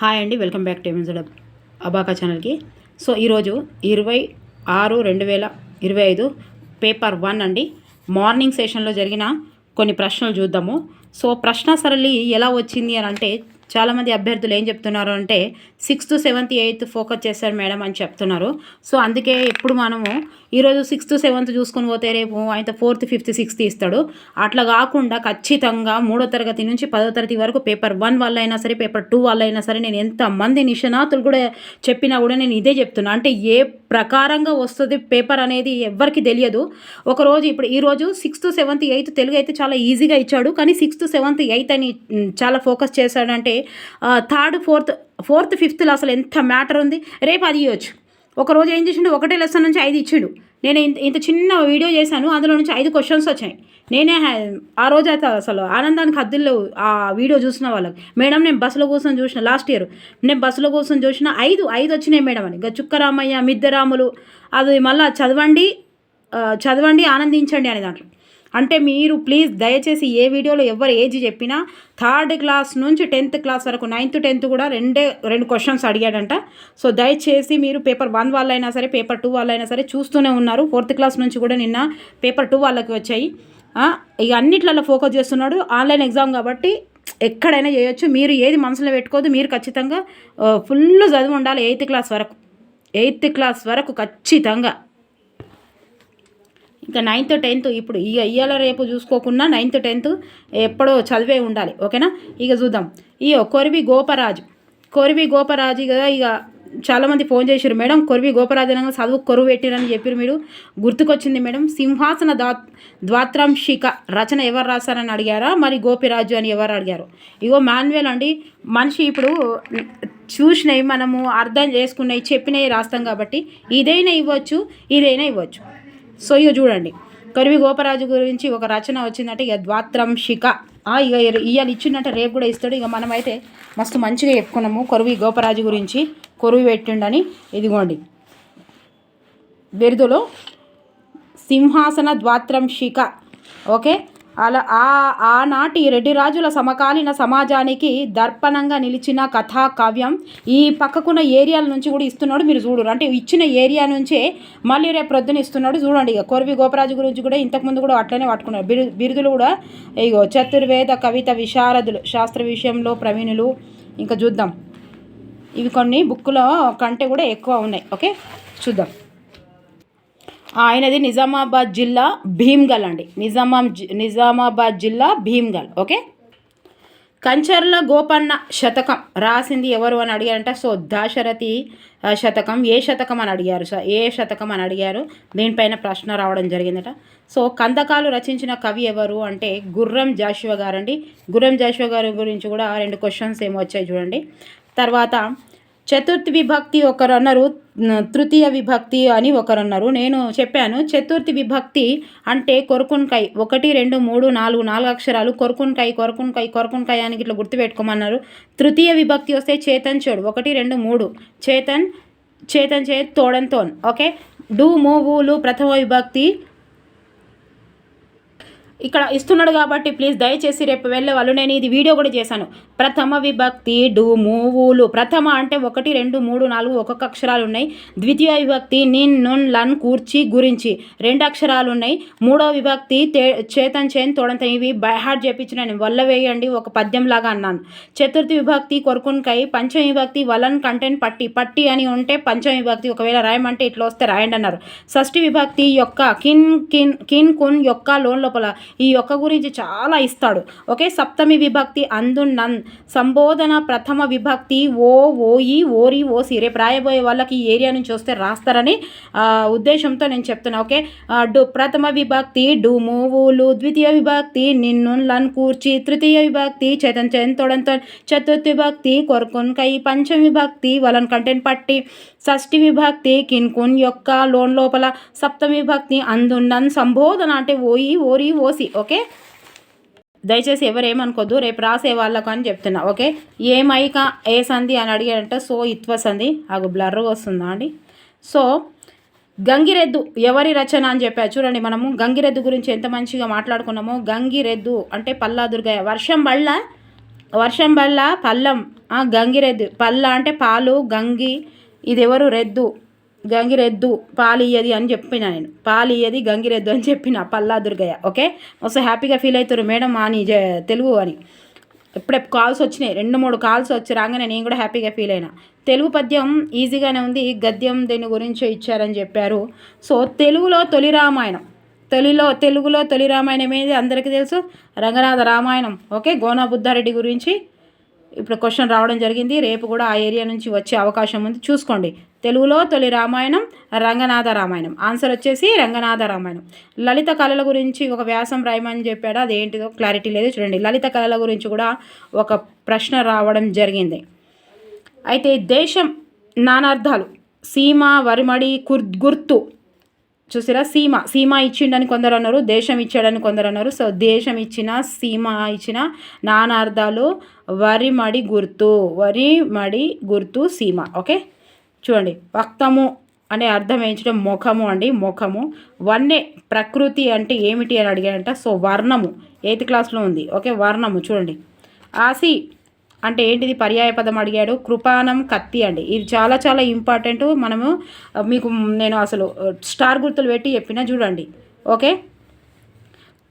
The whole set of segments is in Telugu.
హాయ్ అండి welcome back to M Z abaca ఛానల్కి. సో ఈరోజు ఇరవై ఆరు రెండు వేల ఇరవై ఐదు పేపర్ వన్ అండి. మార్నింగ్ సెషన్లో జరిగిన కొన్ని ప్రశ్నలు చూద్దాము. సో ప్రశ్న సరళి ఎలా వచ్చింది అని అంటే చాలామంది అభ్యర్థులు ఏం చెప్తున్నారు అంటే సిక్స్త్ సెవెంత్ ఎయిత్ ఫోకస్ చేశారు మేడం అని చెప్తున్నారు. సో అందుకే ఇప్పుడు మనము ఈరోజు సిక్స్త్ సెవెంత్ చూసుకొని పోతే రేపు ఆయన ఫోర్త్ ఫిఫ్త్ సిక్స్త్ ఇస్తాడు. అట్లా కాకుండా ఖచ్చితంగా మూడో తరగతి నుంచి పదో తరగతి వరకు పేపర్ వన్ వల్ల అయినా సరే పేపర్ టూ వల్ల అయినా సరే నేను ఎంతమంది నిష్ణాతులు కూడా చెప్పినా కూడా నేను ఇదే చెప్తున్నా. అంటే ఏ ప్రకారంగా వస్తుంది పేపర్ అనేది ఎవ్వరికి తెలియదు. ఒకరోజు ఇప్పుడు ఈరోజు సిక్స్త్ సెవెంత్ ఎయిత్ తెలుగు అయితే చాలా ఈజీగా ఇచ్చాడు. కానీ సిక్స్త్ సెవెంత్ ఎయిత్ అని చాలా ఫోకస్ చేశాడంటే థర్డ్ ఫోర్త్ ఫోర్త్ ఫిఫ్త్లో అసలు ఎంత మ్యాటర్ ఉంది? రేపు అది ఇవ్వచ్చు ఒకరోజు ఏం చేసిండు? ఒకటే లెసన్ నుంచి ఐదు ఇచ్చిండు. నేను ఇంత ఇంత చిన్న వీడియో చేశాను అందులో నుంచి ఐదు క్వశ్చన్స్ వచ్చాయి. నేనే ఆ రోజు అయితే అసలు ఆనందానికి హద్దులు ఆ వీడియో చూసిన వాళ్ళకి. మేడం నేను బస్సులో కోసం చూసిన లాస్ట్ ఇయర్ నేను బస్సులో కోసం చూసిన ఐదు ఐదు వచ్చినాయి మేడం అని. గచ్చుక్కరామయ్య మిద్దరాములు అది మళ్ళీ చదవండి చదవండి ఆనందించండి అనే దాంట్లో. అంటే మీరు ప్లీజ్ దయచేసి ఏ వీడియోలో ఎవరు ఏజ్ చెప్పినా థర్డ్ క్లాస్ నుంచి టెన్త్ క్లాస్ వరకు నైన్త్ టెన్త్ కూడా రెండే రెండు క్వశ్చన్స్ అడిగాడంట. సో దయచేసి మీరు పేపర్ వన్ వాళ్ళైనా సరే పేపర్ టూ వాళ్ళైనా సరే చూస్తూనే ఉన్నారు. ఫోర్త్ క్లాస్ నుంచి కూడా నిన్న పేపర్ టూ వాళ్ళకి వచ్చాయి. ఇక అన్నిట్లలో ఫోకస్ చేస్తున్నాడు. ఆన్లైన్ ఎగ్జామ్ కాబట్టి ఎక్కడైనా చేయొచ్చు. మీరు ఏది మనసులో పెట్టుకోవద్దు. మీరు ఖచ్చితంగా ఫుల్ చదువు ఉండాలి. ఎయిత్ క్లాస్ వరకు. ఎయిత్ క్లాస్ వరకు ఖచ్చితంగా. ఇంకా నైన్త్ టెన్త్ ఇప్పుడు ఇక ఇవాళ రేపు చూసుకోకుండా నైన్త్ టెన్త్ ఎప్పుడో చదివే ఉండాలి ఓకేనా? ఇక చూద్దాం. ఇక కొరివి గోపరాజు. కొరివి గోపరాజు కదా ఇక చాలామంది ఫోన్ చేశారు మేడం కొరివి గోపరాజనంగా చదువు కొరువు పెట్టిరని చెప్పారు మీరు. గుర్తుకొచ్చింది మేడం. సింహాసన దా ద్వాత్రాంశిక రచన ఎవరు రాశారని అడిగారా? మరి గోపిరాజు అని ఎవరు అడిగారు? ఇగో మాన్యువల్ అండి మనిషి ఇప్పుడు చూసినవి మనము అర్థం చేసుకున్నవి చెప్పినవి రాస్తాం కాబట్టి ఇదైనా ఇవ్వచ్చు ఇదైనా ఇవ్వచ్చు. సో ఇక చూడండి. కరివి గోపరాజు గురించి ఒక రచన వచ్చిందంటే ఇక ద్వాత్రంశిక ఆ, ఇక ఇవాళ ఇచ్చిందంటే రేపు కూడా ఇస్తాడు. ఇక మనమైతే మస్తు మంచిగా చెప్పుకున్నాము కొరువి గోపరాజు గురించి. కొరువి పెట్టిండని ఇదిగోండి. బిరుదులో సింహాసన ద్వాత్రంశిక ఓకే? అలా ఆ ఆనాటి రెడ్డి రాజుల సమకాలీన సమాజానికి దర్పణంగా నిలిచిన కథా కావ్యం ఈ పక్కకున్న ఏరియాల నుంచి కూడా ఇస్తున్నాడు మీరు చూడరు. అంటే ఇచ్చిన ఏరియా నుంచే మళ్ళీ రేపు ప్రొద్దున ఇస్తున్నాడు చూడండి ఇక. కొరవి గోపరాజు గురించి కూడా ఇంతకుముందు కూడా అట్లనే పట్టుకున్నారు బిరు బిరుదులు కూడా ఇగో చతుర్వేద కవిత విశారదులు శాస్త్ర విషయంలో ప్రవీణులు. ఇంకా చూద్దాం. ఇవి కొన్ని బుక్కులో కంటే కూడా ఎక్కువ ఉన్నాయి. ఓకే? చూద్దాం. ఆయనది నిజామాబాద్ జిల్లా భీమ్గల్ అండి. నిజామా నిజామాబాద్ జిల్లా భీమ్గల్ ఓకే? కంచర్ల గోపన్న శతకం రాసింది ఎవరు అని అడిగారంట? సో దాశరథి శతకం. ఏ శతకం అని అడిగారు? సో ఏ శతకం అని అడిగారు? దీనిపైన ప్రశ్న రావడం జరిగిందట. సో కందకాలు రచించిన కవి ఎవరు అంటే గుర్రం జాషువ గారండి గుర్రం జాషువ గారి గురించి కూడా రెండు క్వశ్చన్స్ ఏమో వచ్చాయి చూడండి. తర్వాత చతుర్థి విభక్తి ఒకరు అన్నారు తృతీయ విభక్తి అని ఒకరు అన్నారు నేను చెప్పాను చతుర్థి విభక్తి అంటే కొరకున్కై ఒకటి రెండు మూడు నాలుగు నాలుగు అక్షరాలు కొరకున్కై కొరకున్కై కొరకున్కై అని ఇట్లా గుర్తుపెట్టుకోమన్నారు. తృతీయ విభక్తి వస్తే చేతన్ చోడు. ఒకటి రెండు మూడు. చేతన్ చేతన్ చే తోడన్ తోన్. ఓకే? డు మూవులు ప్రథమ విభక్తి ఇక్కడ ఇస్తున్నాడు కాబట్టి ప్లీజ్ దయచేసి రేపు వెళ్ళే వాళ్ళు నేను ఇది వీడియో కూడా చేశాను. ప్రథమ విభక్తి డు మూవులు. ప్రథమ అంటే ఒకటి రెండు మూడు నాలుగు ఒక్కొక్క అక్షరాలు ఉన్నాయి. ద్వితీయ విభక్తి నిన్ నున్ లన్ కూర్చి గురించి రెండు అక్షరాలు ఉన్నాయి. మూడో విభక్తి తే చేతన్ చేన్ తోడంత ఇవి బైహార్ట్ చేపించిన నేను. వల్ల వేయండి ఒక పద్యం లాగా అన్నాను. చతుర్థి విభక్తి కొరకున్కై పంచమ విభక్తి వలన్ కంటెంట్ పట్టి. పట్టి అని ఉంటే పంచమ విభక్తి ఒకవేళ రాయమంటే ఇట్లా వస్తే రాయండి అన్నారు. షష్ఠి విభక్తి యొక్క కిన్ కిన్ కిన్ కున్ యొక్క లోన్ లోపల ఈ యొక్క గురించి చాలా ఇస్తాడు. ఓకే? సప్తమి విభక్తి అందున్నన్. సంబోధన ప్రథమ విభక్తి ఓ ఓయి ఓరి ఓసి రేపు రాయబోయే వాళ్ళకి ఈ ఏరియా నుంచి వస్తే రాస్తారని ఉద్దేశంతో నేను చెప్తున్నా. ఓకే? డు ప్రథమ విభక్తి డు మూవులు ద్వితీయ విభక్తి నిన్ను లన్ కూర్చి తృతీయ విభక్తి చేతన్ చెంతోడంతో తోడంతో చతుర్థి విభక్తి కొరకున్ కై పంచమ విభక్తి వలన్ కంటెంట్ పట్టి షష్ఠి విభక్తి కిన్కున్ యొక్క లోన్ లోపల సప్తమి విభక్తి అందున్నన్ సంబోధన అంటే ఓయి ఓరి ఓసి ఓకే? దయచేసి ఎవరు ఏమనుకోద్దు రేపు రాసే వాళ్ళకు అని చెప్తున్నా ఓకే? ఏ మైక ఏ సంధి అని అడిగాడంటే సో ఇత్వ సంధి అగు బ్లర్ వస్తుందా అండి? సో గంగిరెద్దు ఎవరి రచన అని చెప్పారు చూడండి మనము గంగిరెద్దు గురించి ఎంత మంచిగా మాట్లాడుకున్నామో గంగిరెద్దు అంటే పల్లా దుర్గయ్య వర్షం వల్ల వర్షం వల్ల పల్లం. గంగిరెద్దు. పల్ల అంటే పాలు గంగి ఇది ఎవరు రెద్దు. గంగిరెద్దు పాలియ్యది అని చెప్పిన నేను. పాలియ్యది గంగిరెద్దు అని చెప్పిన పల్లా దుర్గయ్య. ఓకే? మస్తు హ్యాపీగా ఫీల్ అవుతారు మేడం అని జ- తెలుగు అని. ఇప్పుడే కాల్స్ వచ్చినాయి. రెండు మూడు కాల్స్ వచ్చి రాగానే నేను కూడా హ్యాపీగా ఫీల్ అయినా. తెలుగు పద్యం ఈజీగానే ఉంది. గద్యం దీని గురించి ఇచ్చారని చెప్పారు. సో తెలుగులో తొలి రామాయణం. తొలిలో తెలుగులో తొలి రామాయణం ఏది అందరికీ తెలుసు? రంగనాథ రామాయణం. ఓకే? గోనా బుద్ధారెడ్డి గురించి ఇప్పుడు క్వశ్చన్ రావడం జరిగింది. రేపు కూడా ఆ ఏరియా నుంచి వచ్చే అవకాశం ఉంది. చూసుకోండి. తెలుగులో తొలి రామాయణం రంగనాథ రామాయణం. ఆన్సర్ వచ్చేసి రంగనాథ రామాయణం. లలిత కళల గురించి ఒక వ్యాసం రాయమని చెప్పాడు. అది క్లారిటీ లేదు. చూడండి లలిత కళల గురించి కూడా ఒక ప్రశ్న రావడం జరిగింది. అయితే దేశం నానార్థాలు సీమ వరిమడి కుర్ గుర్తు. చూసిరా? సీమ సీమ ఇచ్చిండని కొందరు అన్నారు దేశం ఇచ్చాడని కొందరు అన్నారు. సో దేశం ఇచ్చిన సీమ ఇచ్చిన నానార్థాలు వరిమడి గుర్తు. వరిమడి గుర్తు సీమ. ఓకే? చూడండి వక్తము అనే అర్థం ఏంచడం ముఖము అండి ముఖము. వన్నే ప్రకృతి అంటే ఏమిటి అని అడిగాడంట. సో వర్ణము. ఎయిత్ క్లాస్లో ఉంది. ఓకే వర్ణము చూడండి. ఆసి అంటే ఏంటిది? పర్యాయ పదం అడిగాడు. కృపానం కత్తి అండి. ఇది చాలా చాలా ఇంపార్టెంట్. మనము మీకు నేను అసలు స్టార్ గుర్తులు పెట్టి చెప్పిన చూడండి. ఓకే?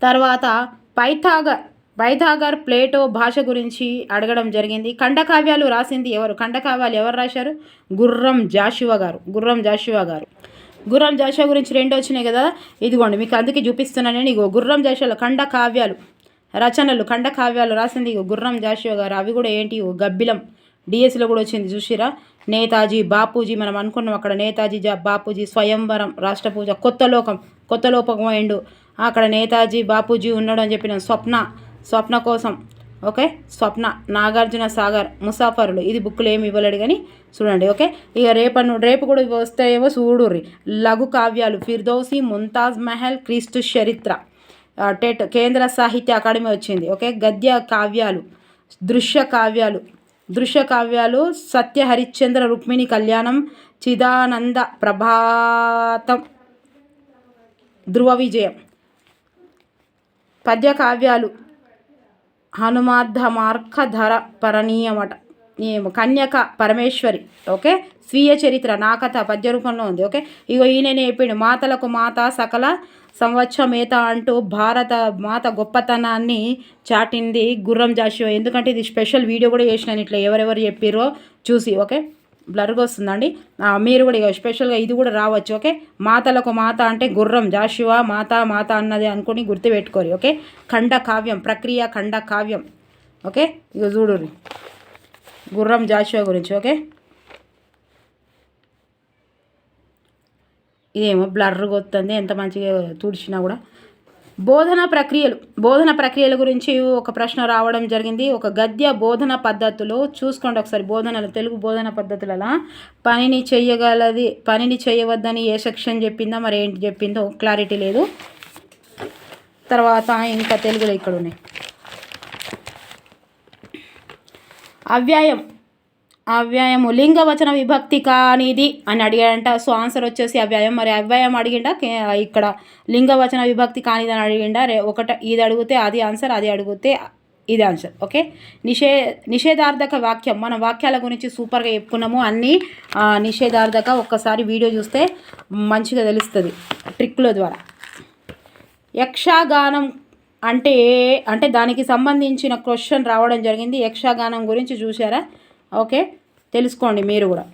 తర్వాత పైథాగర్ పైథాగర్ ప్లేటో భాష గురించి అడగడం జరిగింది. ఖండకావ్యాలు రాసింది ఎవరు? ఖండకావ్యాలు ఎవరు రాశారు? గుర్రం జాషువా గారు. గుర్రం జాషువా గారు. గుర్రం జాషువా గురించి రెండు వచ్చినాయి కదా? ఇదిగోండి మీకు అందుకే చూపిస్తున్నాను నేను. ఇగో గుర్రం జాషువా ఖండ కావ్యాలు రచనలు ఖండ కావ్యాలు రాసింది ఇగో గుర్రం జాషువా గారు. అవి కూడా ఏంటి? ఇగో గబ్బిలం. డిఎస్లో కూడా వచ్చింది చూసిరా? నేతాజీ బాపూజీ మనం అనుకున్నాం అక్కడ నేతాజీ జా బాపూజీ స్వయంవరం రాష్ట్ర పూజ కొత్త లోకం కొత్త లోపకం పోయిండు. అక్కడ నేతాజీ బాపూజీ ఉన్నాడు అని చెప్పిన స్వప్న. స్వప్న కోసం ఓకే? స్వప్న నాగార్జున సాగర్ ముసాఫరులు. ఇది బుక్లు ఏమి ఇవ్వలేడు కానీ చూడండి ఓకే? ఇక రేపను రేపు కూడా వస్తాయేమో చూడుర్రి లఘు కావ్యాలు. ఫిర్దౌసి ముంతాజ్ మహల్ క్రీస్తు చరిత్ర. టెట్ కేంద్ర సాహిత్య అకాడమీ వచ్చింది ఓకే? గద్య కావ్యాలు దృశ్య కావ్యాలు. దృశ్య కావ్యాలు సత్య హరిశ్చంద్ర రుక్మిణి కళ్యాణం చిదానంద ప్రభాతం ధ్రువ విజయం. పద్య కావ్యాలు హనుమార్థ మార్కధర పరణీయమట ఏమో కన్యక పరమేశ్వరి ఓకే? స్వీయ చరిత్ర నా కథ పద్య రూపంలో ఉంది ఓకే? ఇగో ఈయననే చెప్పిండు మాతలకు మాత సకల సంవత్సరమేత అంటూ భారత మాత గొప్పతనాన్ని చాటింది గుర్రం జాషువా. ఎందుకంటే ఇది స్పెషల్ వీడియో కూడా చేసినాను ఇట్లా ఎవరెవరు చెప్పిరో చూసి ఓకే? బ్లర్గా వస్తుందండి. మీరు కూడా ఇక స్పెషల్గా ఇది కూడా రావచ్చు ఓకే? మాతలకు మాత అంటే గుర్రం జాషువా మాత మాత అన్నది అనుకొని గుర్తుపెట్టుకోరు ఓకే? ఖండ కావ్యం ప్రక్రియ ఖండ కావ్యం ఓకే? ఇక చూడు గుర్రం జాషువా గురించి ఓకే? ఇదేమో బ్లర్గా వస్తుంది ఎంత మంచిగా తుడిచినా కూడా. బోధన ప్రక్రియలు బోధన ప్రక్రియల గురించి ఒక ప్రశ్న రావడం జరిగింది. ఒక గద్య బోధన పద్ధతిలో చూసుకోండి ఒకసారి బోధనలు తెలుగు బోధన పద్ధతులలో. పనిని చేయగలది పనిని చేయవద్దని ఏ సెక్షన్ చెప్పిందో మరి ఏంటి చెప్పిందో క్లారిటీ లేదు. తర్వాత ఇంకా తెలుగులో ఇక్కడ ఉన్నాయి. అవ్యాయం అవ్యాయము. లింగవచన విభక్తి కానిది అని అడిగాడంట. సో ఆన్సర్ వచ్చేసి అవ్యయం. మరి అవ్యాయం అడిగిండా? ఇక్కడ లింగవచన విభక్తి కానిది అని అడిగిండా? రే ఒకట ఇది అడిగితే అది ఆన్సర్ అది అడిగితే ఇది ఆన్సర్. ఓకే? నిషే నిషేధార్థక వాక్యం. మన వాక్యాల గురించి సూపర్గా చెప్పుకున్నాము. అన్నీ నిషేధార్థక ఒక్కసారి వీడియో చూస్తే మంచిగా తెలుస్తుంది. ట్రిక్ల ద్వారా. యక్షగానం అంటే అంటే దానికి సంబంధించిన క్వశ్చన్ రావడం జరిగింది. యక్షగానం గురించి చూసారా ఓకే? తెలుసుకోండి మీరు కూడా.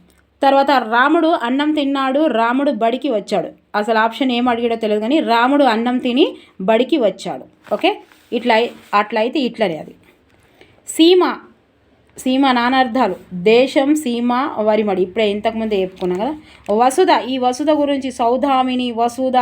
తర్వాత రాముడు అన్నం తిన్నాడు రాముడు బడికి వచ్చాడు. అసలు ఆప్షన్ ఏం అడిగాడో తెలియదు కానీ రాముడు అన్నం తిని బడికి వచ్చాడు. ఓకే? ఇట్లా అట్లయితే అట్లా అయితే ఇట్లనే అది. సీమ సీమ నానార్థాలు. దేశం సీమ వరిమడి. ఇప్పుడే ఇంతకుముందే చెప్పుకున్నాం కదా. వసుధ ఈ వసుధ గురించి సౌధామిని వసుధ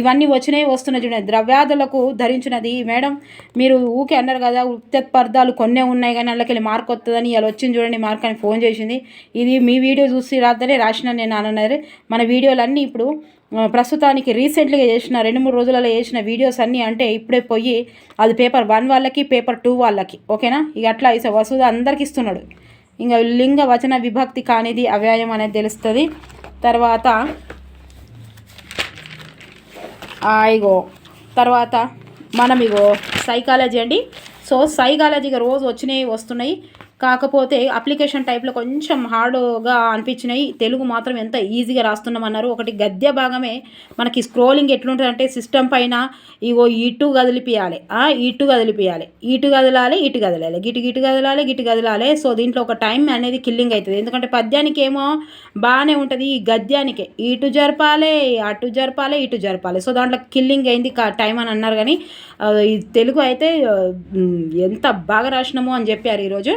ఇవన్నీ వచ్చినాయి వస్తున్నాయి చూడండి. ద్రవ్యాధులకు ధరించినది. మేడం మీరు ఊకే అన్నారు కదా ఉత్పత్పర్థాలు కొన్నే ఉన్నాయి కానీ అందులోకి మార్క్ వస్తుందని ఇలా వచ్చింది చూడండి మార్క్ అని ఫోన్ చేసింది. ఇది మీ వీడియో చూసి రాద్దనే రాసిన నేను అన్నారు. మన వీడియోలన్నీ ఇప్పుడు ప్రస్తుతానికి రీసెంట్గా చేసిన రెండు మూడు రోజులలో చేసిన వీడియోస్ అన్నీ అంటే ఇప్పుడే పోయి అది పేపర్ వన్ వాళ్ళకి పేపర్ టూ వాళ్ళకి ఓకేనా? ఇక అట్లా ఇస వసూద అందరికి ఇస్తున్నాడు. ఇంకా లింగ వచన విభక్తి కానిది అవ్యాయం అనేది తెలుస్తుంది. తర్వాత ఇగో. తర్వాత మనం ఇగో సైకాలజీ అండి. సో సైకాలజీగా రోజు వచ్చినాయి వస్తున్నాయి. కాకపోతే అప్లికేషన్ టైప్లో కొంచెం హార్డ్గా అనిపించినాయి. తెలుగు మాత్రం ఎంత ఈజీగా రాస్తున్నామన్నారు. ఒకటి గద్య భాగమే. మనకి స్క్రోలింగ్ ఎట్లుంటుందంటే సిస్టమ్ పైన ఇగో ఇటు కదిలిపియాలి. ఇటు కదిలిపియాలి. ఇటు కదలాలి ఇటు కదలాలి. గిటు గిటు కదలాలి గిటు కదలాలి. సో దీంట్లో ఒక టైం అనేది కిల్లింగ్ అవుతుంది. ఎందుకంటే పద్యానికి ఏమో బాగానే ఉంటుంది ఈ గద్యానికే. ఇటు జరపాలి అటు జరపాలి ఇటు జరపాలి. సో దాంట్లో కిల్లింగ్ అయింది టైం అని అన్నారు కానీ ఈ తెలుగు అయితే ఎంత బాగా రాసినామో అని చెప్పారు ఈరోజు.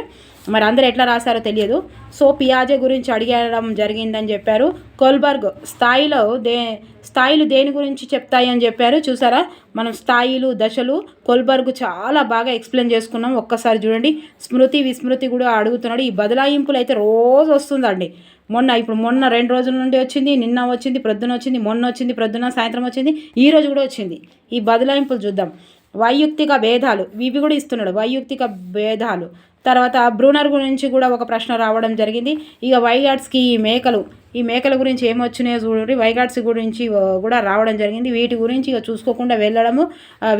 మరి అందరు ఎట్లా రాశారో తెలియదు. సో పియాజే గురించి అడిగడం జరిగిందని చెప్పారు. కోల్బర్గ్ స్థాయిలో దే స్థాయిలు దేని గురించి చెప్తాయి అని చెప్పారు చూసారా? మనం స్థాయిలు దశలు కోల్బర్గ్ చాలా బాగా ఎక్స్ప్లెయిన్ చేసుకున్నాం. ఒక్కసారి చూడండి. స్మృతి విస్మృతి కూడా అడుగుతున్నాడు. ఈ బదలాయింపులు అయితే రోజు వస్తుందండి. మొన్న ఇప్పుడు మొన్న రెండు రోజుల నుండి వచ్చింది నిన్న వచ్చింది ప్రొద్దున వచ్చింది మొన్న వచ్చింది ప్రొద్దున సాయంత్రం వచ్చింది ఈ రోజు కూడా వచ్చింది. ఈ బదలాయింపులు చూద్దాం. వైయుక్తిక భేదాలు ఇవి కూడా ఇస్తున్నాడు. వైయుక్తిక భేదాలు. తర్వాత బ్రూనర్ గురించి కూడా ఒక ప్రశ్న రావడం జరిగింది. ఇక వైగాడ్స్కి ఈ మేకలు ఈ మేకల గురించి ఏమొచ్చినాయో చూడండి. వైగాడ్స్ గురించి కూడా రావడం జరిగింది. వీటి గురించి ఇక చూసుకోకుండా వెళ్ళడము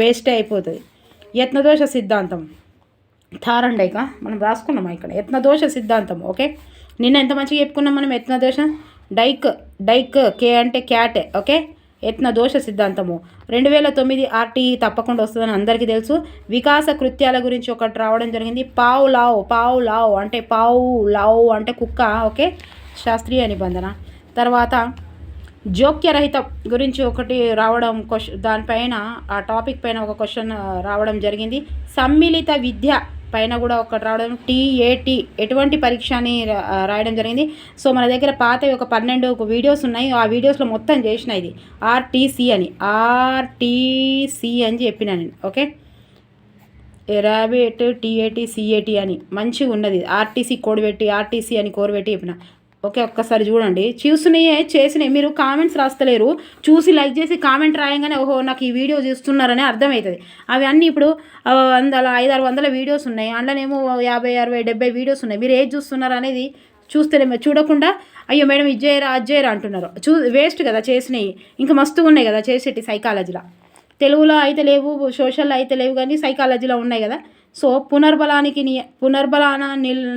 వేస్టే అయిపోతుంది. యత్నదోష సిద్ధాంతం. థారండైక మనం రాసుకున్నాం ఇక్కడ? యత్నదోష సిద్ధాంతం ఓకే? నిన్న ఎంత మంచిగా చెప్పుకున్నాం మనం యత్నదోష? డైక్ డైక్ కే అంటే క్యాట్ ఓకే? యత్న దోష సిద్ధాంతము. రెండు వేల తొమ్మిది ఆర్టీ తప్పకుండా వస్తుందని అందరికీ తెలుసు. వికాస కృత్యాల గురించి ఒకటి రావడం జరిగింది. పావు లావ్ పావు లావ్ అంటే పావు లావ్ అంటే కుక్క ఓకే? శాస్త్రీయ నిబంధన. తర్వాత జోక్యరహితం గురించి ఒకటి రావడం క్వశ్చన్ దానిపైన ఆ టాపిక్ పైన ఒక క్వశ్చన్ రావడం జరిగింది. సమ్మిళిత విద్య పైన కూడా ఒకటి రావడం టీఏటి ఎటువంటి పరీక్ష అని రాయడం జరిగింది. సో మన దగ్గర పాత ఒక పన్నెండు ఒక వీడియోస్ ఉన్నాయి. ఆ వీడియోస్లో మొత్తం చేసిన ఇది. ఆర్టీసీ అని. ఆర్టీసీ అని చెప్పిన నేను. ఓకే? ర్యాబిట్ టీఏటీ సిఏటీ అని. మంచిగా ఉన్నది. ఆర్టీసీ కోడ్ పెట్టి ఆర్టీసీ అని కోర్ పెట్టి చెప్పిన. ఓకే ఒక్కసారి చూడండి. చూసినయే చేసినవి మీరు కామెంట్స్ రాస్తలేరు. చూసి లైక్ చేసి కామెంట్ రాయంగానే ఓహో నాకు ఈ వీడియో చూస్తున్నారని అర్థమవుతుంది. అవి అన్నీ ఇప్పుడు వందల ఐదు ఆరు వందల వీడియోస్ ఉన్నాయి. అందులోనేమో యాభై అరవై డెబ్బై వీడియోస్ ఉన్నాయి. మీరు ఏది చూస్తున్నారు అనేది చూస్తేనేమో చూడకుండా అయ్యో మేడం ఇది చేయరా అది చేయరా అంటున్నారు. చూ వేస్ట్ కదా చేసినవి ఇంకా మస్తుగా ఉన్నాయి కదా చేసేటి సైకాలజీలో తెలుగులో అయితే లేవు సోషల్లో అయితే లేవు కానీ సైకాలజీలో ఉన్నాయి కదా. సో పునర్బలానికి నియ పునర్బలాన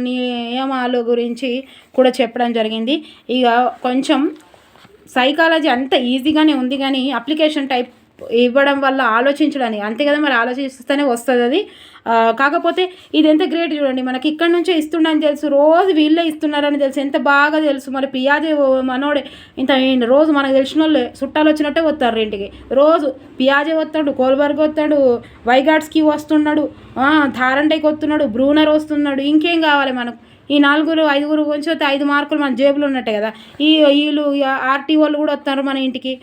నియమాలు గురించి కూడా చెప్పడం జరిగింది. ఇక కొంచెం సైకాలజీ అంత ఈజీగానే ఉంది కానీ అప్లికేషన్ టైప్ ఇవ్వడం వల్ల ఆలోచించడానికి అంతే కదా మరి ఆలోచిస్తేనే వస్తుంది అది. కాకపోతే ఇది ఎంత గ్రేట్ చూడండి. మనకి ఇక్కడ నుంచే ఇస్తుండని తెలుసు. రోజు వీళ్ళే ఇస్తున్నారని తెలుసు. ఎంత బాగా తెలుసు. మరి పియాజే మనోడే ఇంత రోజు మనకు తెలిసిన వాళ్ళే చుట్టాలు వచ్చినట్టే వస్తారు ఇంటికి. రోజు పియాజే వస్తాడు కోల్బర్గ్ వస్తాడు వైగాడ్స్కి వస్తున్నాడు థారంటైకి వస్తున్నాడు బ్రూనర్ వస్తున్నాడు ఇంకేం కావాలి మనకు? ఈ నలుగురు ఐదుగురు కొంచెం ఐదు మార్కులు మన జేబులో ఉన్నట్టే కదా. ఈ వీళ్ళు ఆర్టీఓలు కూడా వస్తారు మన ఇంటికి.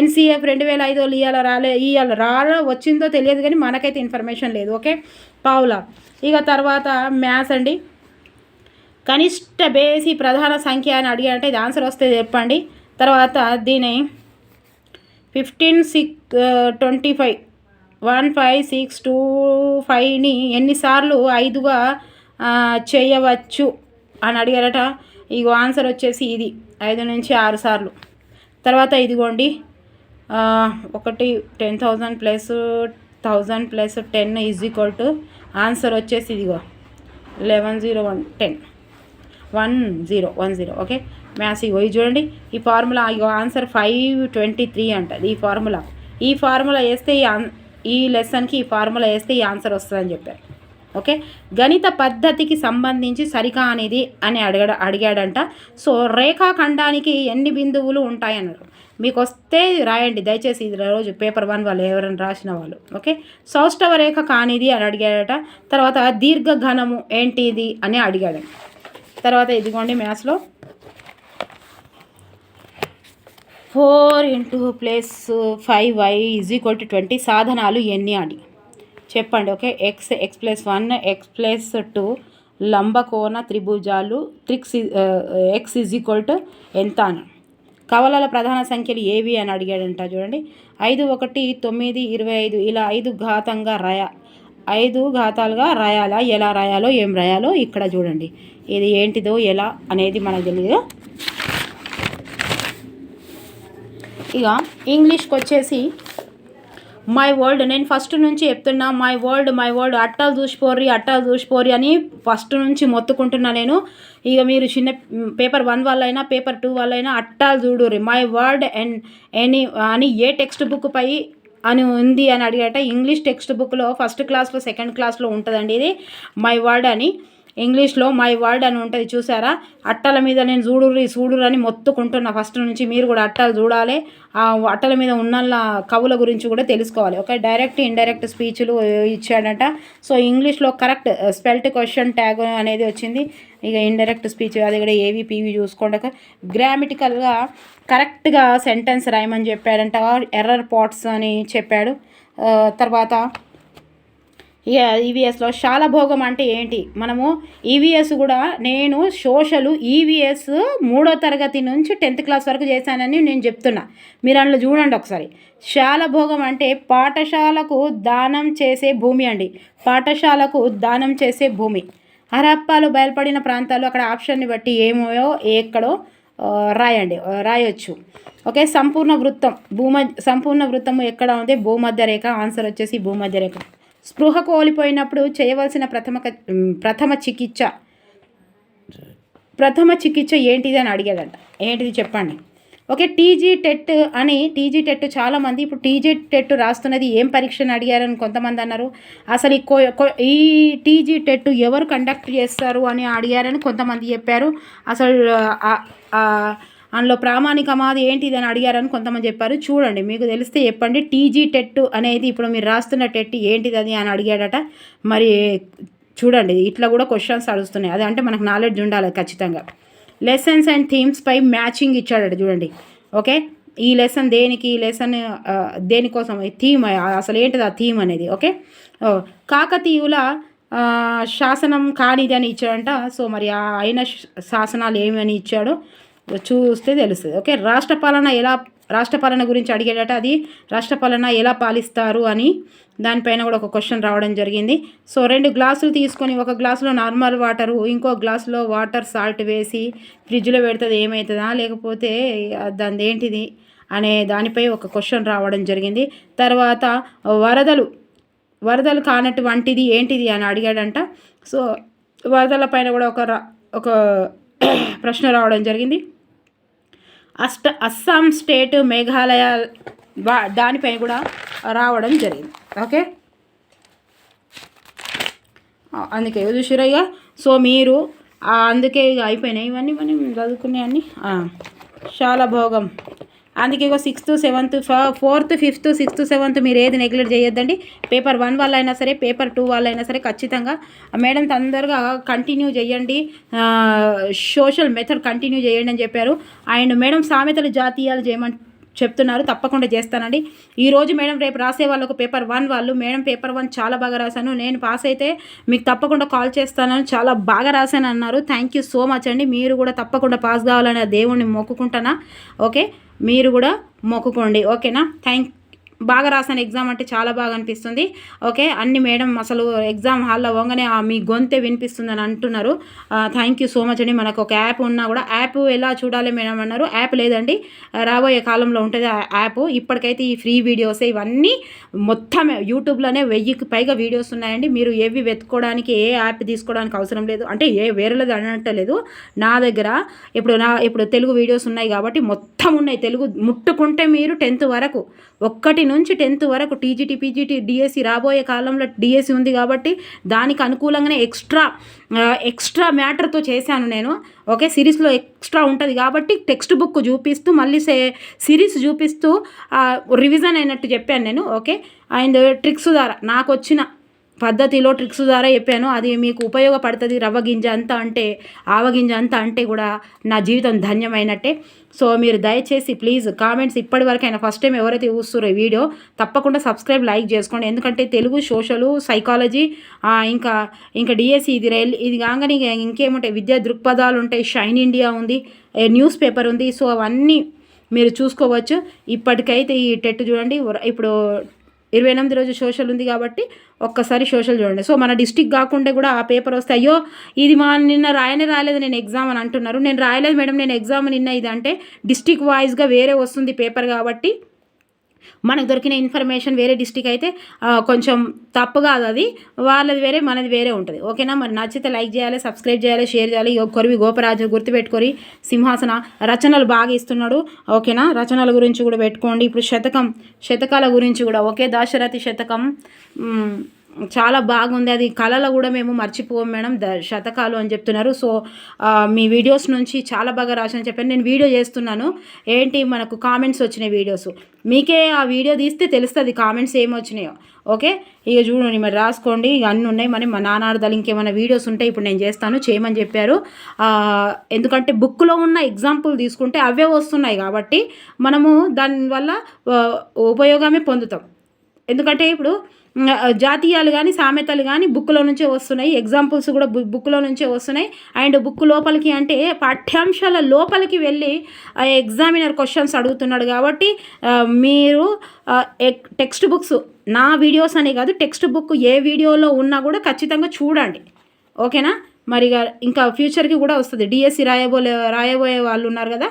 ఎన్సీఎఫ్ రెండు వేల ఐదు వాళ్ళు ఇవాళ రాలే ఇవాళ రాలో వచ్చిందో తెలియదు కానీ మనకైతే ఇన్ఫర్మేషన్ లేదు ఓకే? పావులా. ఇక తర్వాత మ్యాథ్స్ అండి. కనిష్ట బేసి ప్రధాన సంఖ్య అని అడిగారంటే ఇది ఆన్సర్ వస్తే చెప్పండి. తర్వాత దీని fifteen six twenty five one five six two ఫైవ్ని ఎన్నిసార్లు ఐదుగా చేయవచ్చు అని అడిగారట. ఇగో ఆన్సర్ వచ్చేసి ఇది. ఐదు నుంచి ఆరు సార్లు. తర్వాత ఇదిగోండి. ఒకటి ten thousand plus thousand plus ten is equal to answer వచ్చేసి ఇదిగో eleven zero one ten. One zero one zero. Okay? Maths ఇగో ఇది చూడండి. ఈ ఫార్ములా ఇగో ఆన్సర్ ఫైవ్ ట్వంటీ త్రీ అంటది ఈ ఫార్ములా. ఈ ఫార్ములా వేస్తే ఈ ఈ లెసన్కి ఈ ఫార్ములా వేస్తే ఈ ఆన్సర్ వస్తుందని చెప్పారు. ఓకే? గణిత పద్ధతికి సంబంధించి సరికానిది అని అడగడ అడిగాడంట. సో రేఖాఖండానికి ఎన్ని బిందువులు ఉంటాయన్నారు? మీకు వస్తే రాయండి. దయచేసి ఇది రోజు పేపర్ వన్ వాళ్ళు ఎవరైనా రాసిన వాళ్ళు. ఓకే? సౌష్ఠవ రేఖ కానిది అని అడిగాడట. తర్వాత దీర్ఘ ఘనము ఏంటిది అని అడిగాడు. తర్వాత ఇదిగోండి మ్యాథ్స్లో. Four into plus five Y is equal to twenty. సాధనాలు ఎన్ని అని. చెప్పండి okay? X X plus one X plus two లంబకోణ త్రిభుజాలు త్రిక్స్ ఎక్స్ ఇజ్ ఈక్వల్ టు ఎంత అని కవలల ప్రధాన సంఖ్యలు ఏవి అని అడిగాడంట చూడండి. ఐదు ఒకటి తొమ్మిది ఇరవై ఐదు ఇలా ఐదు ఘాతంగా రాయ. ఐదు ఘాతాలుగా రాయాలా? ఎలా రాయాలో? ఏం రాయాలో? ఇక్కడ చూడండి. ఇది ఏంటిదో? ఎలా అనేది మనకు తెలియదు ఇక ఇంగ్లీష్కి వచ్చేసి మై వరల్డ్ నేను ఫస్ట్ నుంచి చెప్తున్నా మై వరల్డ్ మై వరల్డ్ అట్టాలు చూసిపోర్రి అట్టాలు చూసిపోర్రి అని ఫస్ట్ నుంచి మొత్తుకుంటున్నా నేను. ఇక మీరు చిన్న పేపర్ వన్ వాళ్ళైనా పేపర్ టూ వల్ల అయినా అట్టాలు చూడుర్రి. మై వర్డ్ అండ్ ఎనీ అని ఏ టెక్స్ట్ బుక్ పై అని ఉంది అని అడిగట. ఇంగ్లీష్ టెక్స్ట్ బుక్లో ఫస్ట్ క్లాస్లో సెకండ్ క్లాస్లో ఉంటుందండి ఇది. మై వర్డ్ అని. ఇంగ్లీష్లో మై వరల్డ్ అని ఉంటుంది చూసారా? అట్టల మీద నేను చూడుర్రి చూడుర్రి అని మొత్తుకుంటున్నా. ఫస్ట్ నుంచి మీరు కూడా అట్టలు చూడాలి. ఆ అట్టల మీద ఉన్న కవుల గురించి కూడా తెలుసుకోవాలి. ఓకే డైరెక్ట్ ఇండైరెక్ట్ స్పీచ్లు ఇచ్చాడట. సో ఇంగ్లీష్లో కరెక్ట్ స్పెల్ట్ క్వశ్చన్ ట్యాగ్ అనేది వచ్చింది. ఇక ఇండైరెక్ట్ స్పీచ్ అది కూడా ఏవి పీవీ చూసుకోండి గ్రామటికల్గా కరెక్ట్గా సెంటెన్స్ రాయమని చెప్పాడంట. ఎర్రర్ పాట్స్ అని చెప్పాడు. తర్వాత ఇక ఈవీఎస్లో శాలభోగం అంటే ఏంటి? మనము ఈవీఎస్ కూడా నేను సోషల్ ఈవీఎస్ మూడో తరగతి నుంచి టెన్త్ క్లాస్ వరకు చేశానని నేను చెప్తున్నా. మీరు అందులో చూడండి ఒకసారి. శాలభోగం అంటే పాఠశాలకు దానం చేసే భూమి అండి. పాఠశాలకు దానం చేసే భూమి. హరప్పాలు బయలుపడిన ప్రాంతాలు అక్కడ ఆప్షన్ని బట్టి ఏమో ఎక్కడో రాయండి రాయొచ్చు. ఓకే సంపూర్ణ వృత్తం. భూమ సంపూర్ణ వృత్తము ఎక్కడ ఉంది? భూమధ్య రేఖ ఆన్సర్ వచ్చేసి భూమధ్య రేఖ స్పృహ కోల్పోయినప్పుడు చేయవలసిన ప్రథమ క- ప్రథమ చికిత్స. ప్రథమ చికిత్స ఏంటిది అని అడిగాడంట. ఏంటిది చెప్పండి. ఓకే టీజీ టెట్ అని టీజీ టెట్ చాలామంది ఇప్పుడు టీజీ టెట్ రాస్తున్నది ఏం పరీక్షను అడిగారని కొంతమంది అన్నారు. అసలు ఈ ఈ టీజీ టెట్ ఎవరు కండక్ట్ చేస్తారు అని అడిగారని కొంతమంది చెప్పారు. అసలు అందులో ప్రామాణికమా అది ఏంటిది అని అడిగారని కొంతమంది చెప్పారు. చూడండి మీకు తెలిస్తే చెప్పండి. టీజీ టెట్ అనేది ఇప్పుడు మీరు రాస్తున్న టెట్ ఏంటిది అది అని అడిగాడట. మరి చూడండి ఇట్లా కూడా క్వశ్చన్స్ అడుగుతున్నాయి అది అంటే మనకు నాలెడ్జ్ ఉండాలి ఖచ్చితంగా. లెసన్స్ అండ్ థీమ్స్ పై మ్యాచింగ్ ఇచ్చాడట చూడండి. ఓకే? ఈ లెసన్ దేనికి? ఈ లెసన్ దేనికోసం? థీమ్ అసలు ఏంటిది ఆ థీమ్ అనేది? ఓకే? ఓ, కాకతీయుల శాసనం కానిది అని ఇచ్చాడంట. సో మరి ఆ అయిన శాసనాలు ఏమని ఇచ్చాడో? చూస్తే తెలుస్తుంది. ఓకే రాష్ట్ర పాలన ఎలా రాష్ట్ర పాలన గురించి అడిగేటట అది రాష్ట్ర పాలన ఎలా పాలిస్తారు అని దానిపైన కూడా ఒక క్వశ్చన్ రావడం జరిగింది. సో రెండు గ్లాసులు తీసుకొని ఒక గ్లాసులో నార్మల్ వాటరు ఇంకో గ్లాసులో వాటర్ సాల్ట్ వేసి ఫ్రిడ్జ్లో పెడుతుంది ఏమవుతుందా లేకపోతే దాని ఏంటిది? అనే దానిపై ఒక క్వశ్చన్ రావడం జరిగింది. తర్వాత వరదలు వరదలు కానటువంటిది ఏంటిది అని అడిగాడంట. సో వరదల పైన కూడా ఒక ఒక ప్రశ్న రావడం జరిగింది. అష్ట అస్సాం స్టేట్ మేఘాలయ వా- దానిపైన కూడా రావడం జరిగింది. ఓకే? అందుకే అందుకే చూసిరయ్య సో మీరు అందుకే ఇక అయిపోయినాయి. ఇవన్నీ ఇవన్నీ చదువుకునే అన్ని. చాలా భోగం అందుకే ఇక sixth seventh fourth fifth sixth seventh మీరు ఏది నెగ్లెక్ట్ చేయొద్దండి. పేపర్ వన్ వాళ్ళైనా సరే పేపర్ టూ వాళ్ళైనా సరే ఖచ్చితంగా మేడం తొందరగా కంటిన్యూ చేయండి. సోషల్ మెథడ్ కంటిన్యూ చేయండి అని చెప్పారు. అండ్ మేడం సామెతలు జాతీయాలు చేయమని చెప్తున్నారు. తప్పకుండా చేస్తానండి. ఈరోజు మేడం రేపు రాసే వాళ్ళకు పేపర్ వన్ వాళ్ళు. మేడం పేపర్ వన్ చాలా బాగా రాశాను. నేను పాస్ అయితే మీకు తప్పకుండా కాల్ చేస్తానని చాలా బాగా రాశాను అన్నారు. థ్యాంక్ యూ సో మచ్ అండి. మీరు కూడా తప్పకుండా పాస్ కావాలని దేవుణ్ణి మొక్కుకుంటానా? ఓకే? మీరు కూడా మొక్కుకోండి. ఓకేనా? థ్యాంక్ బాగా రాసాను ఎగ్జామ్ అంటే చాలా బాగా అనిపిస్తుంది. ఓకే అన్ని మేడం అసలు ఎగ్జామ్ హాల్లో పోగానే ఆ మీ గొంతే వినిపిస్తుందని అంటున్నారు. థ్యాంక్ యూ సో మచ్ అండి మనకు ఒక యాప్ ఉన్నా కూడా యాప్ ఎలా చూడాలి మేడం అన్నారు. యాప్ లేదండి. రాబోయే కాలంలో ఉంటుంది ఆ యాప్ ఇప్పటికైతే ఈ ఫ్రీ వీడియోస్ ఇవన్నీ మొత్తం యూట్యూబ్లోనే వెయ్యికి పైగా వీడియోస్ ఉన్నాయండి. మీరు ఏవి వెతుక్కోవడానికి ఏ యాప్ తీసుకోవడానికి అవసరం లేదు. అంటే ఏ వేరేది అనట్లేదు నా దగ్గర ఇప్పుడు నా ఇప్పుడు తెలుగు వీడియోస్ ఉన్నాయి కాబట్టి మొత్తం ఉన్నాయి. తెలుగు ముట్టుకుంటే మీరు టెన్త్ వరకు ఒక్కటి నుంచి టెన్త్ వరకు టీజీటీ పీజీటీ డిఎస్సి రాబోయే కాలంలో డిఎస్సి ఉంది కాబట్టి దానికి అనుకూలంగానే ఎక్స్ట్రా ఎక్స్ట్రా మ్యాటర్తో చేశాను నేను. ఓకే సిరీస్లో ఎక్స్ట్రా ఉంటుంది కాబట్టి టెక్స్ట్ బుక్ చూపిస్తూ మళ్ళీ సే సిరీస్ చూపిస్తూ రివిజన్ అయినట్టు చెప్పాను నేను. ఓకే అండ్ ట్రిక్స్ ద్వారా నాకు వచ్చిన పద్ధతిలో ట్రిక్స్ ద్వారా చెప్పాను. అది మీకు ఉపయోగపడుతుంది రవ్వ గింజ అంతా అంటే ఆవగింజ అంతా అంటే కూడా నా జీవితం ధన్యమైనట్టే. సో మీరు దయచేసి ప్లీజ్ కామెంట్స్ ఇప్పటి వరకైనా ఫస్ట్ టైం ఎవరైతే చూస్తారో ఈ వీడియో తప్పకుండా సబ్స్క్రైబ్ లైక్ చేసుకోండి. ఎందుకంటే తెలుగు సోషల్ సైకాలజీ ఇంకా ఇంకా డిఎస్సి ఇది రైల్ ఇది కాగానే ఇంకేముంటాయి విద్యా దృక్పథాలు ఉంటాయి షైన్ ఇండియా ఉంది న్యూస్ పేపర్ ఉంది. సో అవన్నీ మీరు చూసుకోవచ్చు. ఇప్పటికైతే ఈ టెట్ చూడండి. ఇప్పుడు ఇరవై ఎనిమిది రోజు సోషల్ ఉంది కాబట్టి ఒక్కసారి సోషల్ చూడండి. సో మన డిస్టిక్ కాకుండా కూడా ఆ పేపర్ వస్తే అయ్యో ఇది మా నిన్న రాయనే రాలేదు నేను ఎగ్జామ్ అని అంటున్నారు. నేను రాయలేదు మేడం నేను ఎగ్జామ్ నిన్న ఇది అంటే డిస్టిక్ వైజ్గా వేరే వస్తుంది పేపర్ కాబట్టి మనకు దొరికిన ఇన్ఫర్మేషన్ వేరే డిస్టిక్ అయితే కొంచెం తప్పు కాదు అది. వాళ్ళది వేరే మనది వేరే ఉంటుంది. ఓకేనా? మరి నచ్చితే లైక్ చేయాలి సబ్స్క్రైబ్ చేయాలి షేర్ చేయాలి. కొరివి గోపరాజు గుర్తుపెట్టుకొని సింహాసన రచనలు బాగా ఇస్తున్నాడు. ఓకేనా? రచనల గురించి కూడా పెట్టుకోండి. ఇప్పుడు శతకం శతకాల గురించి కూడా. ఓకే? దాశరథి శతకం. చాలా బాగుంది. అది కళలో కూడా మేము మర్చిపోం మేడం. ద శతకాలు అని చెప్తున్నారు. సో మీ వీడియోస్ నుంచి చాలా బాగా రాసిన చెప్పాను. నేను వీడియో చేస్తున్నాను. ఏంటి మనకు కామెంట్స్ వచ్చినాయి వీడియోస్. మీకే ఆ వీడియో తీస్తే తెలుస్తుంది కామెంట్స్ ఏమి వచ్చినాయో. ఓకే? ఇక చూడండి మరి రాసుకోండి. ఇక అన్నీ ఉన్నాయి. మరి మా నానార్థాలు ఇంకేమైనా వీడియోస్ ఉంటే ఇప్పుడు నేను చేస్తాను. చేయమని చెప్పారు. ఎందుకంటే బుక్లో ఉన్న ఎగ్జాంపుల్ తీసుకుంటే అవే వస్తున్నాయి కాబట్టి మనము దానివల్ల ఉపయోగమే పొందుతాం. ఎందుకంటే ఇప్పుడు జాతీయాలు కానీ సామెతలు కానీ బుక్లో నుంచే వస్తున్నాయి. ఎగ్జాంపుల్స్ కూడా బు బుక్లో నుంచే వస్తున్నాయి. అండ్ బుక్ లోపలికి అంటే పాఠ్యాంశాల లోపలికి వెళ్ళి ఎగ్జామినర్ క్వశ్చన్స్ అడుగుతున్నాడు కాబట్టి మీరు టెక్స్ట్ బుక్స్ నా వీడియోస్ అనే కాదు టెక్స్ట్ బుక్ ఏ వీడియోలో ఉన్నా కూడా ఖచ్చితంగా చూడండి. ఓకేనా? మరి ఇంకా ఫ్యూచర్కి కూడా వస్తుంది. డిఎస్సి రాయబోలే రాయబోయే వాళ్ళు ఉన్నారు కదా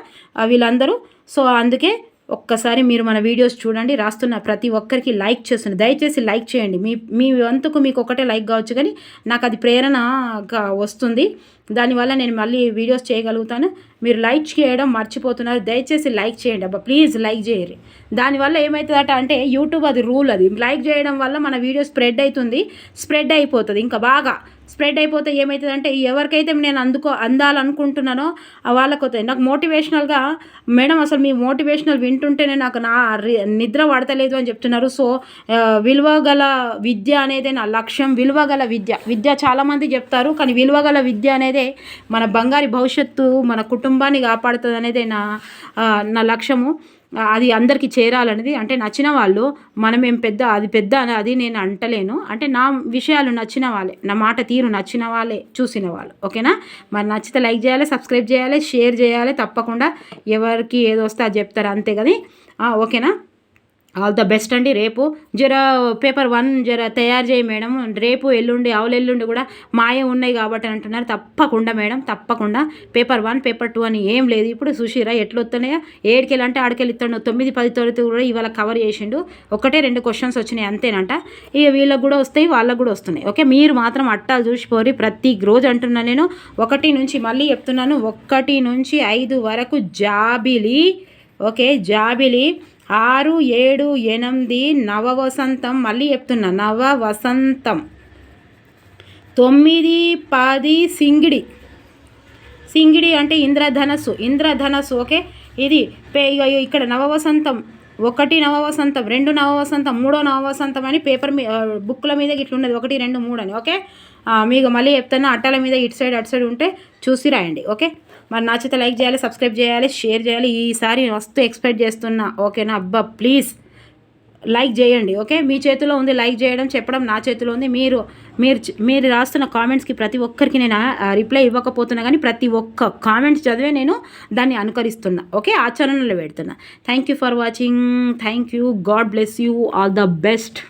వీళ్ళందరూ. సో అందుకే ఒక్కసారి మీరు మన వీడియోస్ చూడండి. రాస్తున్న ప్రతి ఒక్కరికి లైక్ చేస్తుంది. దయచేసి లైక్ చేయండి. మీ మీ వంతుకు మీకు ఒకటే లైక్ కావచ్చు కానీ నాకు అది ప్రేరణగా వస్తుంది. దానివల్ల నేను మళ్ళీ వీడియోస్ చేయగలుగుతాను. మీరు లైక్ చేయడం మర్చిపోతున్నారు. దయచేసి లైక్ చేయండి. అబ్బా ప్లీజ్ లైక్ చేయరు దానివల్ల ఏమవుతుందట అంటే యూట్యూబ్ అది రూల్ అది. లైక్ చేయడం వల్ల మన వీడియో స్ప్రెడ్ అవుతుంది. స్ప్రెడ్ అయిపోతుంది. ఇంకా బాగా స్ప్రెడ్ అయిపోతే ఏమవుతుందంటే ఎవరికైతే నేను అందుకో అందాలనుకుంటున్నానో ఆ వాళ్ళకు అవుతాయి నాకు మోటివేషనల్గా మేడం అసలు మీ మోటివేషనల్ వింటుంటేనే నాకు నా రి- నిద్ర పడతలేదు అని చెప్తున్నారు. సో విలువ గల విద్య అనేది నా లక్ష్యం. విలువ గల విద్య. విద్య చాలామంది చెప్తారు కానీ విలువ గల విద్య అనేది మన బంగారి భవిష్యత్తు మన కుటుంబాన్ని కాపాడుతుంది అనేది నా నా లక్ష్యము. అది అందరికీ చేరాలనేది. అంటే నచ్చిన వాళ్ళు మనం ఏం పెద్ద అది పెద్ద అది నేను అంటలేను. అంటే నా విషయాలు నచ్చిన వాళ్ళే నా మాట తీరు నచ్చిన వాళ్ళే చూసిన వాళ్ళు. ఓకేనా? మరి నచ్చితే లైక్ చేయాలి సబ్స్క్రైబ్ చేయాలి షేర్ చేయాలి తప్పకుండా ఎవరికి ఏదో వస్తే అది చెప్తారు అంతే కదా. ఓకేనా? ఆల్ ద బెస్ట్ అండి. రేపు జర పేపర్ వన్ జర తయారు చేయి మేడం. రేపు ఎల్లుండి ఆవులు ఎల్లుండి కూడా మాయ ఉన్నాయి కాబట్టి అంటున్నారు. తప్పకుండా మేడం తప్పకుండా. పేపర్ వన్ పేపర్ టూ అని ఏం లేదు. ఇప్పుడు సుషీరా ఎట్లా వస్తున్నాయో? ఏడుకెళ్ళి అంటే ఆడికెళ్ళి ఇస్తాడు తొమ్మిది పది తొమ్మిది కూడా ఇవాళ కవర్ చేసిండు. ఒకటే రెండు క్వశ్చన్స్ వచ్చినాయి అంతేనంట. ఇక వీళ్ళకి కూడా వస్తాయి వాళ్ళకు కూడా వస్తున్నాయి. ఓకే మీరు మాత్రం అట్టాలు చూసిపోరి ప్రతి రోజు అంటున్నా నేను. ఒకటి నుంచి మళ్ళీ చెప్తున్నాను. ఒకటి నుంచి ఐదు వరకు జాబిలి. ఓకే జాబిలి. ఆరు ఏడు ఎనిమిది నవ వసంతం మళ్ళీ చెప్తున్నా నవ వసంతం తొమ్మిది పది సింగిడి. సింగిడి అంటే ఇంద్రధనస్సు. ఇంద్రధనస్సు ఓకే? ఇది పే ఇగో ఇక్కడ నవవసంతం. ఒకటి నవవసంతం రెండు నవవసంతం మూడో నవవసంతం అని పేపర్ మీ బుక్ల మీద ఇట్లా ఉన్నది. ఒకటి రెండు మూడు అని ఓకే? మీకు మళ్ళీ చెప్తాను అట్టల మీద ఇటు సైడ్ అటు సైడ్ ఉంటే చూసి రాయండి ఓకే? మరి నచ్చితే లైక్ చేయాలి సబ్స్క్రైబ్ చేయాలి షేర్ చేయాలి. ఈసారి వస్తూ ఎక్స్పెక్ట్ చేస్తున్నా. ఓకేనా? అబ్బా ప్లీజ్ లైక్ చేయండి ఓకే? మీ చేతిలో ఉంది లైక్ చేయడం చెప్పడం నా చేతిలో ఉంది. మీరు మీరు మీరు రాస్తున్న కామెంట్స్కి ప్రతి ఒక్కరికి నేను రిప్లై ఇవ్వకపోతున్నా కానీ ప్రతి ఒక్క కామెంట్స్ చదివే నేను దాన్ని అనుకరిస్తున్నా ఓకే? ఆచరణలో పెడుతున్నా. Thank you for watching thank you God bless you all the best